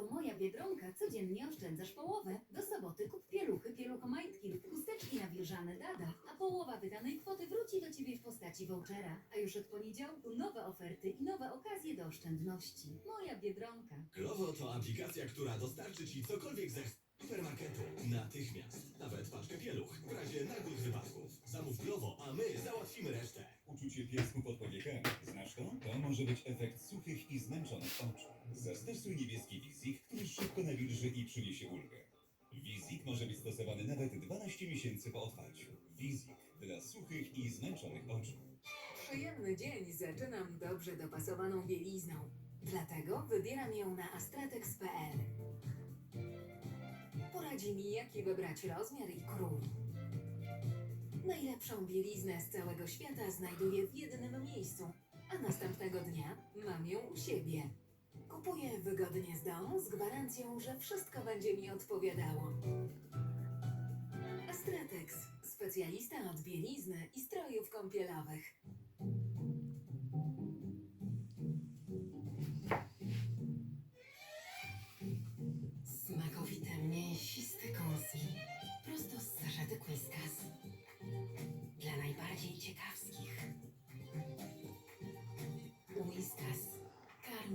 to moja Biedronka codziennie oszczędzasz połowę. Do soboty kup pieluchy, pieluchomajtki lub chusteczki nawilżane Dada, a połowa wydanej kwoty wróci do Ciebie w postaci vouchera. A już od poniedziałku nowe oferty i nowe okazje do oszczędności. Moja Biedronka. Glovo to aplikacja, która dostarczy Ci cokolwiek ze supermarketu. Natychmiast. Nawet paczkę pieluch. W razie nagłych wypadków. Zamów Glovo, a my załatwimy resztę. Uczucie piasku pod powiekami. Znasz to? To może być efekt suchych i zmęczonych oczu. Zastosuj niebieski Wizik, który szybko nawilży i przyniesie ulgę. Wizik może być stosowany nawet 12 miesięcy po otwarciu. Wizik dla suchych i zmęczonych oczu. Przyjemny dzień zaczynam dobrze dopasowaną bielizną. Dlatego wybieram ją na astratex.pl. Poradzi mi, jaki wybrać rozmiar i krój. Najlepszą bieliznę z całego świata znajduję w jednym miejscu, a następnego dnia mam ją u siebie. Kupuję wygodnie z domu z gwarancją, że wszystko będzie mi odpowiadało. Astratex, specjalista od bielizny i strojów kąpielowych.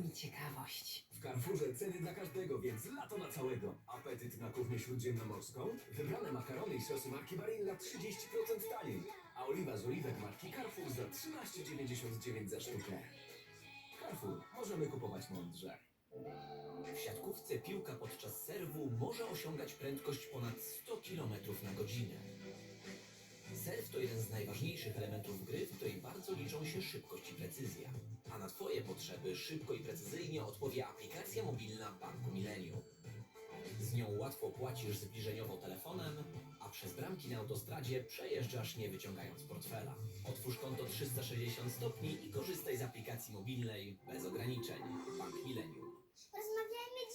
Karmi ciekawość. W Carrefourze ceny dla każdego, więc lato na całego. Apetyt na kuchnię śródziemnomorską? Wybrane makarony i sosy marki Barilla 30% taniej. A oliwa z oliwek marki Carrefour za 13,99 za sztukę. Carrefour, możemy kupować mądrze. W siatkówce piłka podczas serwu może osiągać prędkość ponad 100 km na godzinę. Serw to jeden z najważniejszych elementów gry, w której bardzo liczą się szybkość i precyzja. Na Twoje potrzeby szybko i precyzyjnie odpowie aplikacja mobilna Banku Millennium. Z nią łatwo płacisz zbliżeniowo telefonem, a przez bramki na autostradzie przejeżdżasz nie wyciągając portfela. Otwórz konto 360 stopni i korzystaj z aplikacji mobilnej bez ograniczeń. Bank Millennium. Rozmawiajmy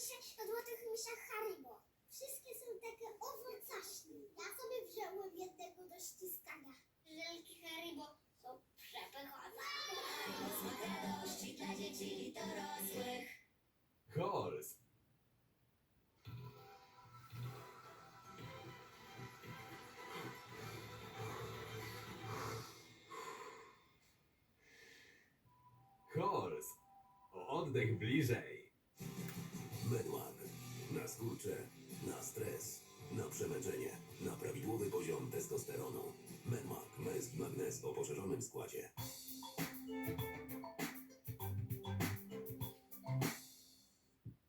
oddech bliżej! Medłag. Na skurcze, na stres, na przemęczenie, na prawidłowy poziom testosteronu. Medmak, męski magnes o poszerzonym składzie.